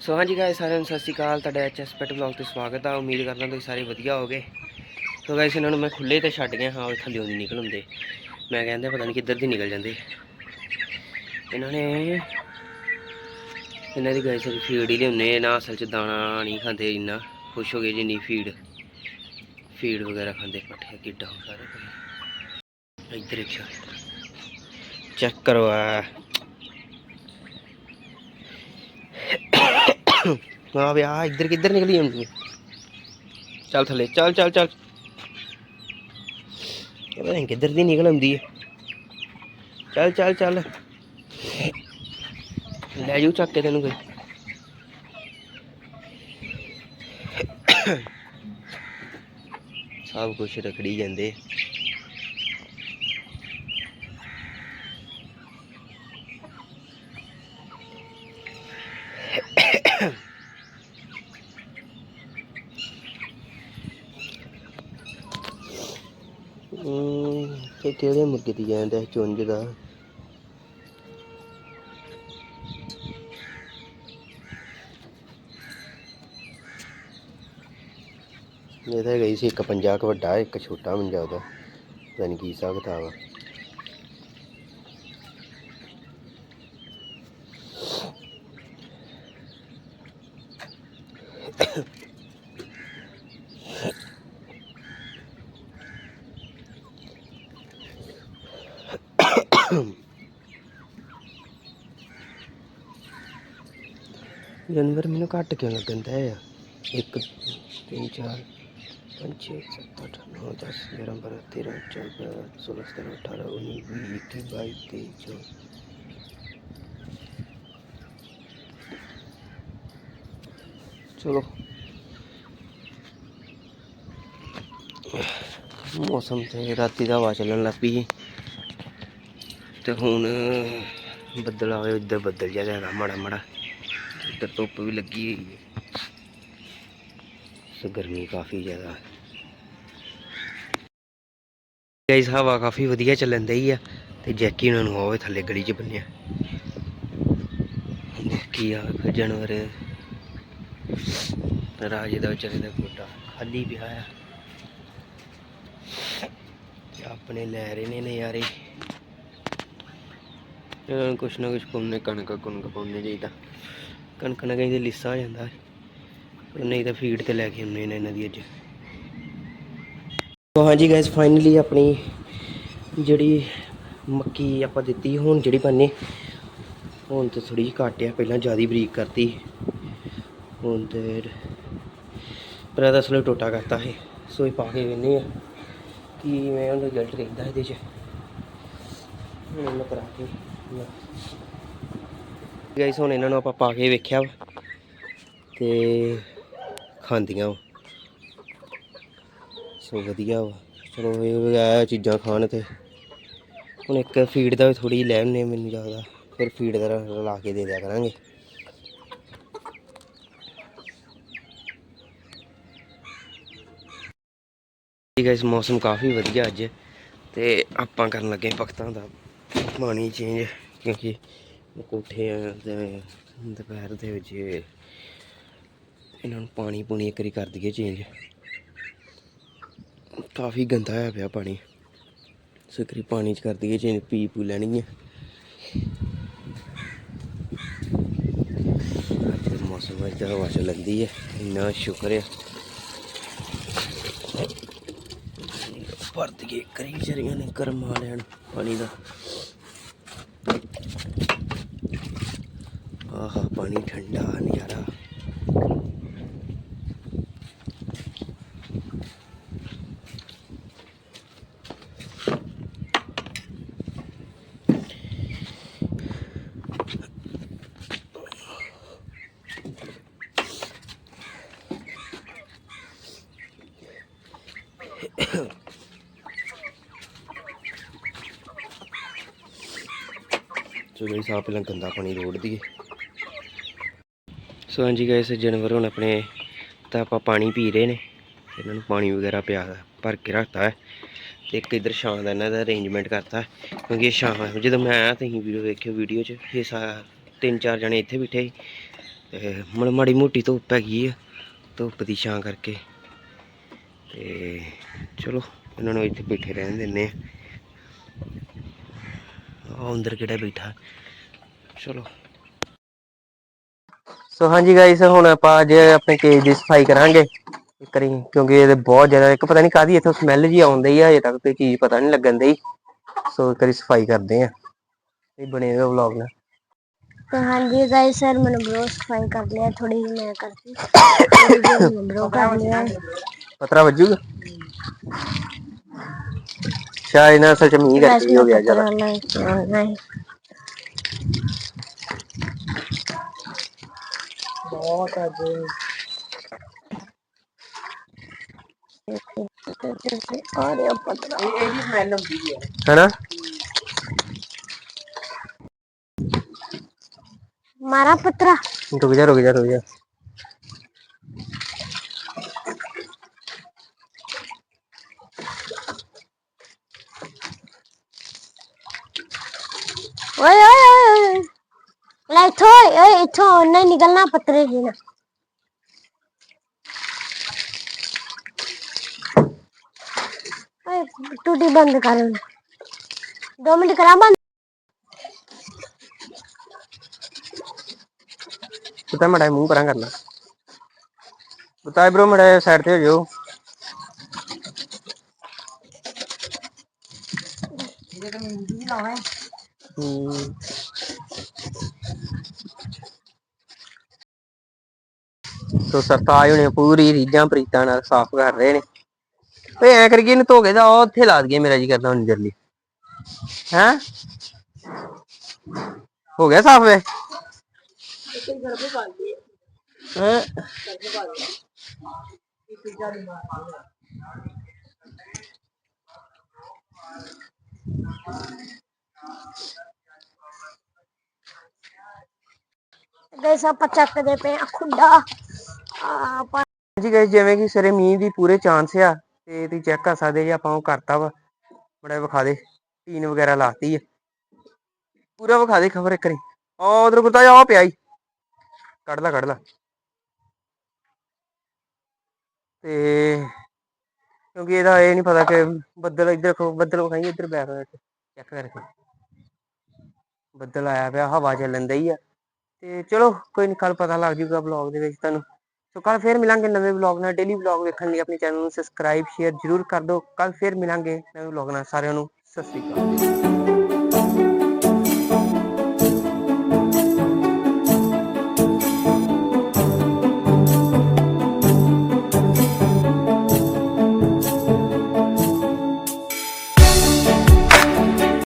ਸੋ ਹਾਂਜੀ ਗਾਇਸ ਸਾਰਿਆਂ ਨੂੰ ਸਤਿ ਸ਼੍ਰੀ ਅਕਾਲ। ਤੁਹਾਡਾ ਐਚਐਸ ਪੈਟ ਬਲੌਗ ਤੇ ਸਵਾਗਤ ਆ। ਉਮੀਦ ਕਰਦਾ ਤੁਸੀਂ ਸਾਰੇ ਵਧੀਆ ਹੋਗੇ ਸੋ ਗਾਇਸ ਇਹਨਾਂ ਨੂੰ ਮੈਂ ਖੁੱਲੇ ਤੇ ਛੱਡ ਗਿਆ ਹਾਂ, ਉਹ ਥੱਲੇ ਦੀ ਨਿਕਲ ਹੁੰਦੇ ਮੈਂ ਕਹਿੰਦਾ ਪਤਾ ਨਹੀਂ ਕਿੱਧਰ ਦੀ ਨਿਕਲ ਜਾਂਦੇ। ਇਹਨਾਂ ਨੇ ਇਹਨਾਂ ਦੀ ਗਾਇਸ ਫੀਡ ਹੀ ਲਿਆਉਂਦੇ ਨਾ ਅਸਲ ਚ ਦਾਣਾ ਨਹੀਂ ਖਾਂਦੇ ਇੰਨਾ। ਖੁਸ਼ ਹੋ ਗਏ ਜਿੰਨੀ ਫੀਡ ਫੀਡ ਵਗੈਰਾ ਖਾਂਦੇ ਪੱਠੇ, ਕਿੱਡਾ ਹੋ ਸਾਰਾ ਕੁਝ ਇੱਧਰ ਇੱਕ ਚੈੱਕ ਕਰੋ ਆ ਆ ਵੀ ਆ ਇੱਧਰ ਕਿੱਧਰ ਨਿਕਲੀ ਜਾਂਦੀ ਹੈ ਚੱਲ ਥੱਲੇ, ਚੱਲ ਚੱਲ ਚੱਲ। ਇਹ ਪਤਾ ਨਹੀਂ ਕਿੱਧਰ ਦੀ ਨਿਕਲ ਆਉਂਦੀ ਹੈ। ਚੱਲ ਚੱਲ ਚੱਲ। ਲੈ ਜੂ ਚੱਕ ਕੇ ਤੈਨੂੰ ਕੋਈ। ਸਭ ਕੁਝ ਰਖੜੀ ਜਾਂਦੇ। ਹਮ, ਇਹ ਕਿਹੜੇ ਮੁਰਗੇ ਦੀ ਜਾਂਦਾ ਚੁੰਝ ਦਾ। ਇਹ ਤਾਂ ਗਈ ਸੀ ਇੱਕ ਪੰਜਾ ਕੁ ਵੱਡਾ ਇੱਕ ਛੋਟਾ ਮੰਜਾ ਉਹਦਾ। ਪਤਾ ਨਹੀਂ ਕੀ ਹਿਸਾਬ ਕਿਤਾਬ ਆ। ਜਾਨਵਰ ਮੈਨੂੰ ਘੱਟ ਕਿਉਂ ਲੱਗਦਾ ਹੈ ਇੱਕ, ਤਿੰਨ, ਚਾਰ, ਪੰਜ, ਛੇ, ਸੱਤ, ਅੱਠ, ਨੌ, ਦਸ, ਗਿਆਰਾਂ, ਬਾਰਾਂ, ਤੇਰਾਂ, ਚੌਦਾਂ, ਸੋਲਾਂ, ਸਤਾਰਾਂ, ਅਠਾਰਾਂ, ਉੱਨੀ, ਵੀਹ, ਇੱਕੀ, ਬਾਈ, ਤੇਈ, ਚੌਵੀ। ਚਲੋ। ਮੌਸਮ ਤੇ ਰਾਤੀ ਦਾ ਹਵਾ ਚੱਲਣ ਲੱਗ ਪਈ ਤੇ ਹੁਣ ਬੱਦਲ ਆਵੇ ਇੱਧਰ ਬੱਦਲ ਜਿਹਾ ਹੈਗਾ ਮਾੜਾ ਮਾੜਾ ਇੱਧਰ ਧੁੱਪ ਵੀ ਲੱਗੀ ਹੋਈ ਹੈ। ਸੋ ਗਰਮੀ ਕਾਫੀ ਜ਼ਿਆਦਾ ਗਾਇਸ ਹਵਾ ਕਾਫੀ ਵਧੀਆ ਚੱਲਣ ਦਈ ਆ ਤੇ ਜੈਕੀ ਉਹਨਾਂ ਨੂੰ ਹੋਵੇ ਥੱਲੇ ਗਲੀ 'ਚ ਬੰਨਿਆ ਬਾਕੀ ਆ ਜਾਨਵਰ। ਰਾਜੇ ਦਾ ਵਿਚਾਰੇ ਦਾ ਗੋਡਾ ਖਾਲੀ ਪਿਆ ਆ। ਆਪਣੇ ਲੈ ਰਹੇ ਨੇ ਨਜ਼ਾਰੇ। ਇਹਨਾਂ ਨੂੰ ਕੁਛ ਨਾ ਕੁਛ ਪਾਉਂਦੇ ਕਣਕ ਕੁਣਕ ਪਾਉਂਦੇ ਚਾਹੀਦਾ ਕਣਕ ਨਾ ਕਹਿੰਦੇ ਲਿੱਸਾ ਹੋ ਜਾਂਦਾ। ਨਹੀਂ ਤਾਂ ਫੀਡ ਤੇ ਲੈ ਕੇ ਆਉਂਦੇ ਨੇ ਇਹਨਾਂ ਦੀ ਅੱਜ। ਤੋ ਹਾਂਜੀ ਗਾਇਸ ਫਾਈਨਲੀ ਆਪਣੀ ਜਿਹੜੀ ਮੱਕੀ ਆਪਾਂ ਦਿੱਤੀ, ਹੁਣ ਜਿਹੜੀ ਬੰਨੇ ਹੁਣ ਤੇ ਥੋੜੀ ਜਿਹੀ ਘੱਟ ਆ, ਪਹਿਲਾਂ ਜ਼ਿਆਦਾ ਬਰੀਕ ਕਰਤੀ। ਹੁਣ ਤੇ ਪਰ ਇਹਦਾ ਅਸਲ ਟੋਟਾ ਕਰਤਾ ਹੈ ਸੋ ਇਹ ਪਾ ਕੇ ਵੇਨੇ ਆ ਕਿ ਮੈਂ ਉਹਦਾ ਰਿਜ਼ਲਟ ਕਹਿੰਦਾ ਇਹਦੇ ਚ। ਹੁਣ ਮੈਂ ਕਰਾ ਕੇ ਗਾਇਸ, ਹੁਣ ਇਹਨਾਂ ਨੂੰ ਆਪਾਂ ਪਾ ਕੇ ਵੇਖਿਆ ਵਾ ਤੇ ਖਾਂਦੀਆਂ ਵਾ। ਸੋ ਵਧੀਆ ਵਾ। ਚਲੋ, ਇਹ ਆ ਚੀਜ਼ਾਂ ਖਾਣ ਤੇ। ਹੁਣ ਇੱਕ ਫੀਡ ਦਾ ਵੀ ਥੋੜੀ ਲੈ ਆਉਂਦੇ ਮੈਨੂੰ ਜ਼ਿਆਦਾ। ਫਿਰ ਫੀਡ ਦਾ ਲਾ ਕੇ ਦੇ ਦਿਆ ਕਰਾਂਗੇ। ਠੀਕ ਹੈ ਮੌਸਮ ਕਾਫੀ ਵਧੀਆ ਅੱਜ। ਤੇ ਆਪਾਂ ਕਰਨ ਲੱਗੇ ਭਗਤਾਂ ਦਾ। ਪਾਣੀ ਚੇਂਜ ਕਿਉਂਕਿ ਕੋਠੇ ਆ ਤੇ ਦੁਪਹਿਰ ਦੇ ਵਿੱਚ ਇਹਨਾਂ ਨੂੰ ਪਾਣੀ ਪੂਣੀ ਇੱਕ ਵਾਰੀ ਕਰ ਦਈਏ ਚੇਂਜ ਕਾਫੀ ਗੰਦਾ ਹੋਇਆ ਪਿਆ ਪਾਣੀ। ਸੋ ਪਾਣੀ ਚ ਕਰ ਦਈਏ ਚੇਂਜ ਪੀ ਪੂ ਲੈਣੀ ਹੈ ਅੱਜ ਮੌਸਮ ਵਿੱਚ ਹਵਾ ਚੱਲਦੀ ਹੈ ਇੰਨਾ ਸ਼ੁਕਰ ਹੈ ਭਰਤ ਕੇ ਕਰੀ ਵਿਚਾਰੀਆਂ ਨੇ ਕਰਮਾ ਲੈਣ ਪਾਣੀ ਦਾ। ਪਾਣੀ ਠੰਡਾ ਨਜ਼ਾਰਾ ਚਲੋ ਇਸ ਆ ਪਹਿਲਾਂ ਗੰਦਾ ਪਾਣੀ ਰੋੜ ਦਈਏ। ਸੋ ਹਾਂਜੀ ਗਾਇਸ ਜਾਨਵਰ ਹੁਣ ਆਪਣੇ ਤਾਂ ਆਪਾਂ ਪਾਣੀ ਪੀ ਰਹੇ ਨੇ। ਇਹਨਾਂ ਨੂੰ ਪਾਣੀ ਵਗੈਰਾ ਪਿਆ ਭਰ ਕੇ ਰੱਖਤਾ ਹੈ। ਤੇ ਇੱਕ ਇਧਰ ਛਾਂ ਦਾ ਇਹਨਾਂ ਦਾ ਅਰੇਂਜਮੈਂਟ ਕਰਤਾ ਕਿਉਂਕਿ ਇਹ ਛਾਂ ਜਦੋਂ ਮੈਂ ਆਇਆ ਤੁਸੀਂ ਵੀਡੀਓ ਵੇਖਿਓ ਵੀਡੀਓ 'ਚ, ਇਹ ਸਾ ਤਿੰਨ ਚਾਰ ਜਣੇ ਇੱਥੇ ਬੈਠੇ ਸੀ। ਤੇ ਮੜ ਮਾੜੀ ਮੋਟੀ ਧੁੱਪ ਹੈਗੀ ਆ, ਧੁੱਪ ਦੀ ਛਾਂ ਕਰਕੇ। ਤੇ ਚਲੋ, ਇਹਨਾਂ ਨੂੰ ਇੱਥੇ ਬੈਠੇ ਰਹਿਣ ਦਿੰਨੇ ਆ ਆਹ ਅੰਦਰ ਕਿਹੜਾ ਬੈਠਾ? ਚਲੋ। ਸੋ ਹਾਂਜੀ ਗਾਇਸ ਹੁਣ ਆਪਾਂ ਜੇ ਆਪਣੇ ਕੇਜ ਦੀ ਸਫ਼ਾਈ ਕਰਾਂਗੇ। ਕਰੀ ਕਿਉਂਕਿ ਇਹਦੇ ਬਹੁਤ ਜ਼ਿਆਦਾ ਇੱਕ ਪਤਾ ਨਹੀਂ ਕਾਦੀ ਇੱਥੋਂ ਸਮੈਲ ਜੀ ਆਉਂਦੀ ਆ ਹਜੇ ਤੱਕ ਕੋਈ ਚੀਜ਼ ਪਤਾ ਨਹੀਂ ਲੱਗਣ ਦੀ ਸੋ ਕਰੀ ਸਫ਼ਾਈ ਕਰਦੇ ਆ। ਇਹ ਬਣੇ ਹੋਏ ਵਲੌਗ ਨਾਲ। ਤੇ ਹਾਂਜੀ ਗਾਇਸ ਸਰ ਮੈਨੂੰ ਬਰੋ ਸਫ਼ਾਈ ਕਰ ਲਿਆ ਥੋੜੀ ਜਿਹੀ ਮੈਂ ਕਰਤੀ। ਬਰੋ ਕਰ ਲਿਆ ਪਤਰਾ ਵੱਜੂਗਾ? ਸ਼ਾਇਦ ਸੱਚ ਮੀਂਹ ਕਰਕੇ ਹੋ ਗਿਆ ਜ਼ਿਆਦਾ। ਨਹੀਂ। Oh, tadinho. Olha pra trás. Ele não é no vídeo. Hã? ਲੈ ਇੱਥੋਂ ਓਏ ਇੱਥੋਂ ਉਹਨੇ ਨਿਕਲਣਾ ਪੱਤਰੇ ਜੀ ਨਾ ਟੂਟੀ ਬੰਦ ਕਰ ਦੋ ਮਿੰਟ ਕਰਾ ਬੰਦ? ਪਤਾ ਮੜਾ ਮੂੰਹ ਕਰਾਂ ਕਰਨਾ। ਬਤਾ ਬ్రో ਮੜਾ ਸਾਈਡ ਤੇ ਹੋ ਜਾਓ ਇਹਦੇ ਤਾਂ ਮਿੰਦੀ ਲਾਉਣਾ ਹੈ। ਹੂੰ। ਸੋ ਸਰਤਾਜ ਹੁਣੇ ਪੂਰੀ ਰੀਜਾਂ ਪ੍ਰੀਤਾਂ ਨਾਲ ਸਾਫ਼ ਕਰ ਰਹੇ ਨੇ। ਓਏ ਐ ਕਰਕੇ ਇਹਨੂੰ ਧੋ ਦਾ ਉਹ ਉੱਥੇ ਲਾ ਦਈਏ ਮੇਰਾ ਜੀ ਕਰਦਾ ਹੁਣ ਜਰਲੀ। ਹੈ? ਹੋ ਗਿਆ ਸਾਫ਼ ਵੇ? ਹੈ? ਗਾਇਸ ਆਪਾਂ ਚੱਕਦੇ ਪਏ ਖੁੱਡਾ। ਆਪਾਂ ਜੀ ਗਾਇਸ ਜਿਵੇਂ ਕਿ ਸਰੇ ਮੀਂਹ ਦੀ ਪੂਰੇ ਚਾਂਸ ਆ, ਤੇ ਤੁਸੀਂ ਚੈੱਕ ਕਰ ਸਕਦੇ ਜੀ ਆਪਾਂ ਉਹ ਕਰਤਾ ਵਾ। ਬੜਾ ਵਿਖਾ ਦੇ ਟੀਨ ਵਗੈਰਾ ਲਾਤੀ ਆ। ਪੂਰਾ ਵਿਖਾ ਦੇ ਖਬਰ ਇੱਕ ਰੀ ਆ ਉਧਰ ਕੁੱਤਾ ਜਾ ਪਿਆ ਈ। ਕੱਢ ਲਾ ਕੱਢ ਲਾ। ਤੇ ਕਿਉਂਕਿ ਇਹਦਾ ਇਹ ਨਹੀਂ ਪਤਾ ਕਿ ਬੱਦਲ ਇੱਧਰ ਬੱਦਲ ਵਿਖਾਈ, ਇੱਧਰ ਬੈਕ ਚੈੱਕ ਕਰਕੇ ਬੱਦਲ ਆਇਆ ਪਿਆ, ਹਵਾ ਚੱਲਣ ਦਈ ਆ। ਤੇ ਚਲੋ, ਕੋਈ ਨਹੀਂ ਕੱਲ ਪਤਾ ਲੱਗ ਜੂਗਾ ਬਲੌਗ ਦੇ ਵਿੱਚ ਤੁਹਾਨੂੰ। ਸੋ ਕੱਲ ਫੇਰ ਮਿਲਾਂਗੇ ਨਵੇਂ ਵਲੌਗ ਨਾਲ ਡੇਲੀ ਵਲੌਗ ਵੇਖਣ ਲਈ ਆਪਣੇ ਚੈਨਲ ਨੂੰ ਸਬਸਕ੍ਰਾਈਬ ਸ਼ੇਅਰ ਜਰੂਰ ਕਰ ਦਿਓ। ਕੱਲ ਫੇਰ ਮਿਲਾਂਗੇ ਨਵੇਂ ਵਲੌਗ ਨਾਲ ਸਾਰਿਆਂ ਨੂੰ। ਸਤਿ ਸ੍ਰੀ ਅਕਾਲ।